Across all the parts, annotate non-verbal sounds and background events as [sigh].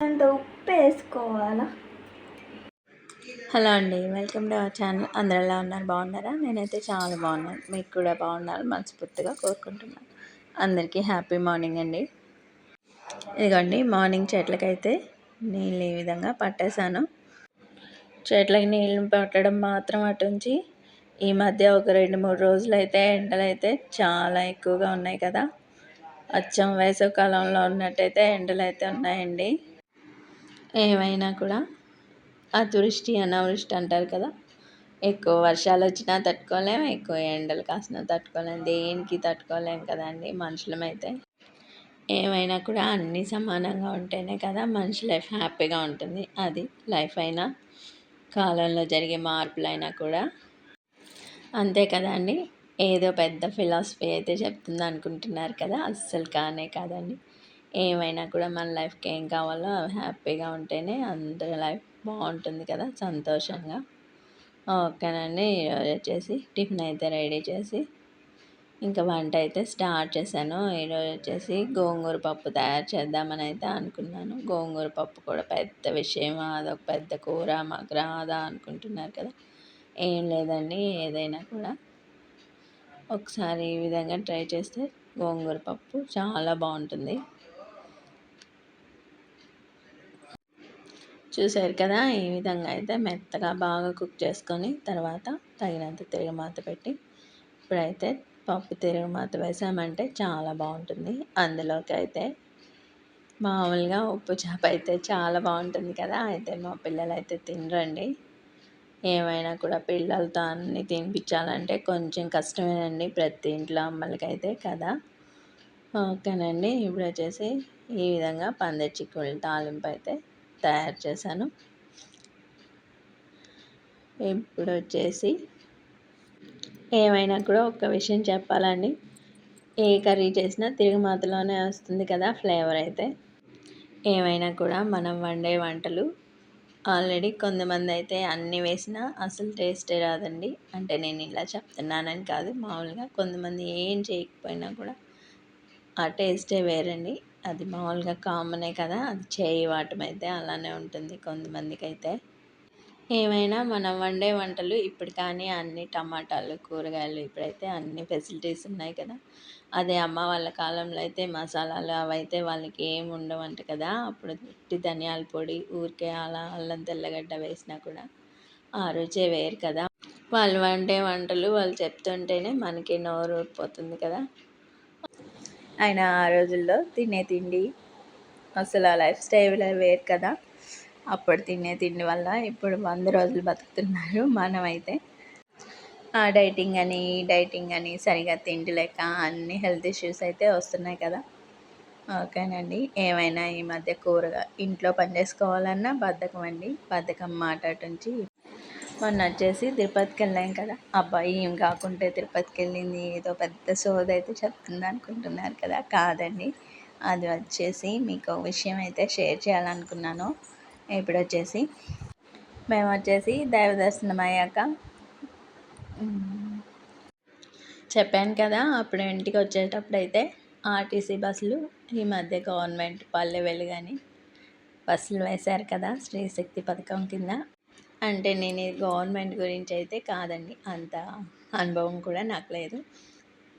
అంత ఉప్పు వేసుకోవాలా? హలో అండి వెల్కమ్ టు అవర్ ఛానల్. అందరు ఎలా ఉన్నారు? బాగున్నారా? నేనైతే చాలా బాగున్నాను. మీకు కూడా బాగున్నారు మనస్ఫూర్తిగా కోరుకుంటున్నాను. అందరికీ హ్యాపీ మార్నింగ్ అండి. ఇదిగోండి మార్నింగ్ చెట్లకైతే నీళ్ళు ఈ విధంగా పట్టేశాను. చెట్లకి నీళ్ళు పట్టడం మాత్రం అటుంచి ఈ మధ్య ఒక రెండు మూడు రోజులు అయితే ఎండలు అయితే చాలా ఎక్కువగా ఉన్నాయి కదా. అచ్చం వేసవి కాలంలో ఉన్నట్టయితే ఎండలు అయితే ఉన్నాయండి. ఏమైనా కూడా అతివృష్టి అనావృష్టి అంటారు కదా. ఎక్కువ వర్షాలు వచ్చినా తట్టుకోలేం ఎక్కువ ఎండలు కాసినా తట్టుకోలేం దేనికి తట్టుకోలేం కదండి మనుషులమైతే. ఏమైనా కూడా అన్నీ సమానంగా ఉంటేనే కదా మనిషి లైఫ్ హ్యాపీగా ఉంటుంది. అది లైఫ్ అయినా కాలంలో జరిగే మార్పులైనా కూడా. అంతే కదండి ఏదో పెద్ద ఫిలాసఫీ అయితే చెప్తుంది అనుకుంటున్నారు కదా అస్సలు కానే కాదండి. ఏమైనా కూడా మన లైఫ్కి ఏం కావాలో హ్యాపీగా ఉంటేనే అందరి లైఫ్ బాగుంటుంది కదా సంతోషంగా. ఓకేనండి ఈరోజు వచ్చేసి టిఫిన్ అయితే రెడీ చేసి ఇంకా వంట అయితే స్టార్ట్ చేశాను. ఈరోజు వచ్చేసి గోంగూర పప్పు తయారు చేద్దామని అయితే అనుకున్నాను. గోంగూర పప్పు కూడా పెద్ద విషయం అదొక పెద్ద కూర మాకు రాదా అనుకుంటున్నారు కదా. ఏం లేదండి ఏదైనా కూడా. ఒకసారి ఈ విధంగా ట్రై చేస్తే గోంగూర పప్పు చాలా బాగుంటుంది. చూసారు కదా ఈ విధంగా అయితే మెత్తగా బాగా కుక్ చేసుకొని తర్వాత తగినంత తిరుగుమాత పెట్టి ఇప్పుడైతే పప్పు తిరుగుమాత వేసామంటే చాలా బాగుంటుంది. అందులోకి అయితే మామూలుగా ఉప్పు చేప అయితే చాలా బాగుంటుంది కదా అయితే మా పిల్లలు అయితే తినరండి. ఏమైనా కూడా పిల్లలతో అన్ని తినిపించాలంటే కొంచెం కష్టమేనండి ప్రతి ఇంట్లో అమ్మలకైతే కదా. ఓకేనండి ఇప్పుడు వచ్చేసి ఈ విధంగా పందిరి చిక్కుడు తాలింపు అయితే తయారు చేశాను. ఇప్పుడు వచ్చేసి ఏమైనా కూడా ఒక విషయం చెప్పాలండి. ఏ కర్రీ చేసినా తిరుగుమాతలోనే వస్తుంది కదా ఫ్లేవర్ అయితే. ఏమైనా కూడా మనం వండే వంటలు ఆల్రెడీ కొంతమంది అయితే అన్నీ వేసినా అసలు టేస్టే రాదండి. అంటే నేను ఇలా చెప్తున్నానని కాదు మామూలుగా కొంతమంది ఏం చేయకపోయినా కూడా ఆ టేస్టే వేరండి. అది మామూలుగా కామనే కదా అది చేయి వాటం అయితే అలానే ఉంటుంది కొంతమందికి అయితే ఏమైనా మనం వండే వంటలు ఇప్పుడు కానీ అన్ని టమాటాలు కూరగాయలు ఇప్పుడైతే అన్ని ఫెసిలిటీస్ ఉన్నాయి కదా. అదే అమ్మ వాళ్ళ కాలంలో అయితే మసాలాలు అవైతే వాళ్ళకి ఏమి ఉండవంట కదా. అప్పుడు ఉట్టి ధనియాల పొడి ఊరికే అలా అల్లం తెల్లగడ్డ వేసినా కూడా ఆ రుచే వేరు కదా. వాళ్ళు వండే వంటలు వాళ్ళు చెప్తుంటేనే మనకి నోరు ఊరిపోతుంది కదా. ఆయన ఆ రోజుల్లో తినే తిండి అసలు ఆ లైఫ్ స్టైల్ వేరు కదా. అప్పుడు తినే తిండి వల్ల ఇప్పుడు వంద రోజులు బతుకుతున్నారు [laughs] మనమైతే. ఆ డైటింగ్ అని ఈ డైటింగ్ అని సరిగా తిండి లేక అన్ని హెల్త్ ఇష్యూస్ అయితే వస్తున్నాయి కదా. ఓకేనండి. ఏమైనా ఈ మధ్య కూరగా ఇంట్లో పని చేసుకోవాలన్నా బద్ధకం అండి. బద్ధకం మాట మొన్న వచ్చేసి తిరుపతికి వెళ్ళాం కదా. అబ్బాయి ఏం కాకుంటే తిరుపతికి వెళ్ళింది. ఏదో పెద్ద సోద అయితే చెప్తుంది అనుకుంటున్నారు కదా. కాదండి. అది వచ్చేసి మీకు విషయం అయితే షేర్ చేయాలనుకున్నాను. ఇప్పుడు వచ్చేసి మేము వచ్చేసి దైవ దర్శనం అయ్యాక చెప్పాను కదా అప్పుడు ఇంటికి వచ్చేటప్పుడు అయితే ఆర్టీసీ బస్సులు ఈ మధ్య గవర్నమెంట్ పల్లె వెలుగని బస్సులు వేశారు కదా శ్రీశక్తి పథకం కింద. అంటే నేను ఇది గవర్నమెంట్ గురించి అయితే కాదండి అంత అనుభవం కూడా నాకు లేదు.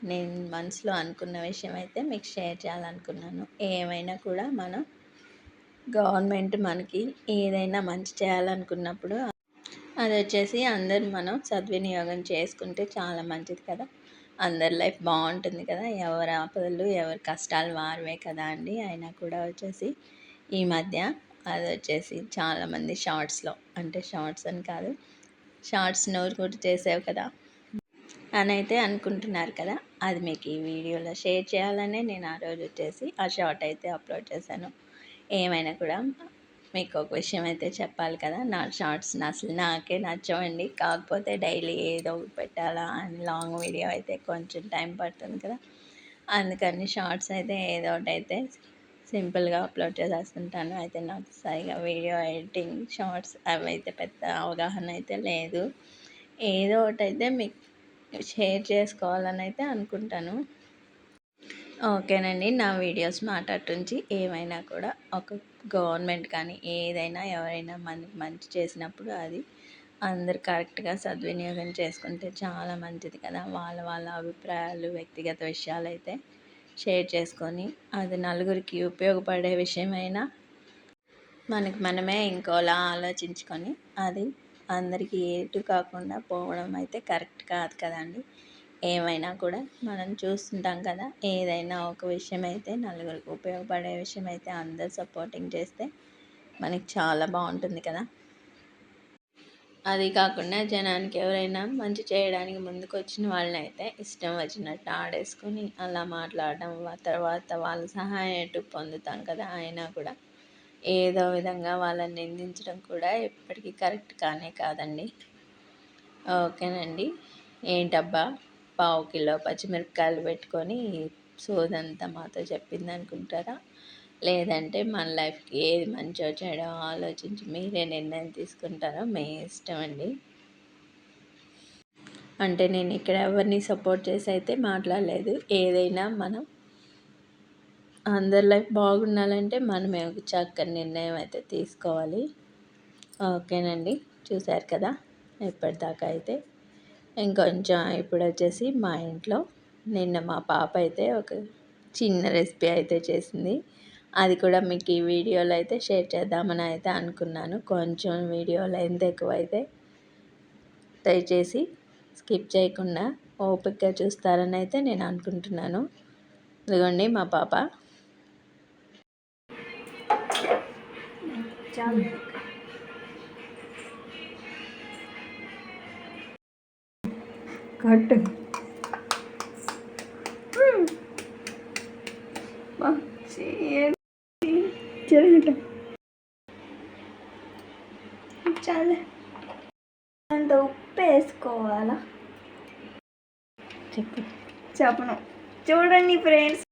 నేను మనసులో అనుకున్న విషయం అయితే మీకు షేర్ చేయాలనుకున్నాను. ఏమైనా కూడా మనం గవర్నమెంట్ మనకి ఏదైనా మంచి చేయాలనుకున్నప్పుడు అది వచ్చేసి అందరు మనం సద్వినియోగం చేసుకుంటే చాలా మంచిది కదా. అందరి లైఫ్ బాగుంటుంది కదా. ఎవరి ఆపదలు ఎవరి కష్టాలు వారివే కదా అండి. అయినా కూడా వచ్చేసి ఈ మధ్య అది వచ్చేసి చాలామంది షార్ట్స్లో అంటే షార్ట్స్ అని కాదు షార్ట్స్ నోరు కూడా చేసావు కదా అని అయితే అనుకుంటున్నారు కదా. అది మీకు ఈ వీడియోలో షేర్ చేయాలనే నేను ఆ రోజు వచ్చేసి ఆ షార్ట్ అయితే అప్లోడ్ చేశాను. ఏమైనా కూడా మీకు ఒక విషయం అయితే చెప్పాలి కదా. నా షార్ట్స్ అసలు నాకే నచ్చవండి. కాకపోతే డైలీ ఏదో ఒకటి పెట్టాలా అని లాంగ్ వీడియో అయితే కొంచెం టైం పడుతుంది కదా. అందుకని షార్ట్స్ అయితే ఏదో ఒకటి అయితే సింపుల్గా అప్లోడ్ చేసేస్తుంటాను. అయితే నాకు సరిగా వీడియో ఎడిటింగ్ షార్ట్స్ అవి అయితే పెద్ద అవగాహన అయితే లేదు. ఏదో ఒకటి అయితే మీకు షేర్ చేసుకోవాలని అయితే అనుకుంటాను. ఓకేనండి నా వీడియోస్ మాట్లాడుంచి ఏమైనా కూడా ఒక గవర్నమెంట్ కానీ ఏదైనా ఎవరైనా మనకి మంచి చేసినప్పుడు అది అందరు కరెక్ట్గా సద్వినియోగం చేసుకుంటే చాలా మంచిది కదా. వాళ్ళ వాళ్ళ అభిప్రాయాలు వ్యక్తిగత విషయాలు అయితే షేర్ చేసుకొని అది నలుగురికి ఉపయోగపడే విషయమైనా మనకి మనమే ఇంకోలా ఆలోచించుకొని అది అందరికీ ఏటు కాకుండా పోవడం అయితే కరెక్ట్ కాదు కదండి. ఏమైనా కూడా మనం చూస్తుంటాం కదా ఏదైనా ఒక విషయం అయితే నలుగురికి ఉపయోగపడే విషయం అయితే అందరు సపోర్టింగ్ చేస్తే మనకి చాలా బాగుంటుంది కదా. అది కాకుండా జనానికి ఎవరైనా మంచి చేయడానికి ముందుకు వచ్చిన వాళ్ళని అయితే ఇష్టం వచ్చినట్టు ఆడేసుకొని అలా మాట్లాడడం తర్వాత వాళ్ళ సహాయం ఎటు పొందుతాం కదా అయినా కూడా ఏదో విధంగా వాళ్ళని నిందించడం కూడా ఎప్పటికీ కరెక్ట్ కానే కాదండి. ఓకేనండి. ఏంటబ్బా? పావు కిలో పచ్చిమిరపకాయలు పెట్టుకొని సోదంతా మాతో చెప్పింది అనుకుంటారా? లేదంటే మన లైఫ్కి ఏది మంచో చెడో ఆలోచించి మీరే నిర్ణయం తీసుకుంటారో మీ ఇష్టం అండి. అంటే నేను ఇక్కడ ఎవరిని సపోర్ట్ చేసి అయితే మాట్లాడలేదు. ఏదైనా మనం అందరి లైఫ్ బాగుండాలంటే మనమే ఒక చక్కని నిర్ణయం అయితే తీసుకోవాలి. ఓకేనండి. చూశారు కదా? ఇప్పటిదాకా అయితే ఇంకొంచెం ఇప్పుడు వచ్చేసి మా ఇంట్లో నిన్న మా పాప అయితే ఒక చిన్న రెసిపీ అయితే చేసింది. అది కూడా మీకు ఈ వీడియోలో అయితే షేర్ చేద్దామని అయితే అనుకున్నాను. కొంచెం వీడియోలు ఎంత ఎక్కువ అయితే దయచేసి స్కిప్ చేయకుండా ఓపికగా చూస్తారని అయితే నేను అనుకుంటున్నాను. ఇదిగోండి మా పాప. చాలా. కట్టు జరగట్లే చాలా. అంత ఉప్పు వేసుకోవాలా? చెప్పు. చెప్పను. చూడండి ఫ్రెండ్స్.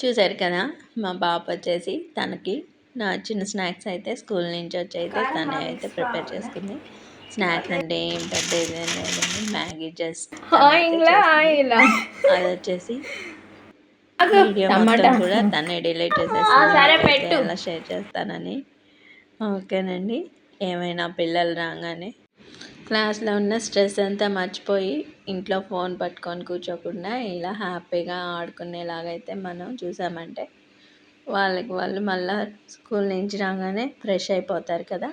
చూసారు కదా మా పాప వచ్చేసి తనకి నా చిన్న స్నాక్స్ అయితే స్కూల్ నుంచి వచ్చి అయితే తనే అయితే ప్రిపేర్ చేసుకుంది. స్నాక్స్ అంటే ఏం పెద్ద ఇదేం లేదండి మ్యాగీ జస్ట్ అది వచ్చేసి వీడియో మొత్తం కూడా తనే డిలీట్ చేసేసి అలా షేర్ చేస్తానని. ఓకేనండి. ఏమైనా పిల్లలు రాగానే. క్లాస్లో ఉన్న స్ట్రెస్ అంతా మర్చిపోయి ఇంట్లో ఫోన్ పట్టుకొని కూర్చోకుండా ఇలా హ్యాపీగా ఆడుకునేలాగైతే మనం చూసామంటే వాళ్ళకి వాళ్ళు మళ్ళీ స్కూల్ నుంచి రాగానే ఫ్రెష్ అయిపోతారు కదా.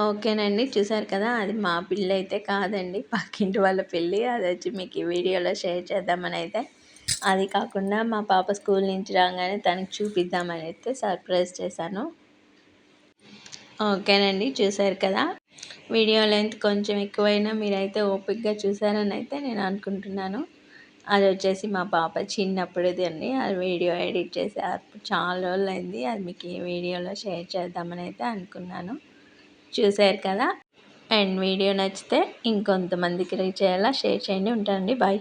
ఓకేనండి. చూసారు కదా అది మా పిల్లి అయితే కాదండి. పక్కింటి వాళ్ళ పిల్లి అది వచ్చి మీకు ఈ వీడియోలో షేర్ చేద్దామని అయితే అది కాకుండా మా పాప స్కూల్ నుంచి రాగానే తనకి చూపిద్దామని అయితే సర్ప్రైజ్ చేశాను. ఓకేనండి. చూసారు కదా వీడియో లెంత్ కొంచెం ఎక్కువైనా మీరైతే ఓపిక్గా చూసారని అయితే నేను అనుకుంటున్నాను. అది వచ్చేసి మా పాప చిన్నప్పుడుది అండి. అది వీడియో ఎడిట్ చేసి చాలా రోజులు అయింది అది మీకు ఈ వీడియోలో షేర్ చేద్దామని అయితే అనుకున్నాను. చూసారు కదా. అండ్ వీడియో నచ్చితే ఇంకొంతమందికి రీచ్ అయ్యేలా షేర్ చేయండి. ఉంటానండి. బాయ్.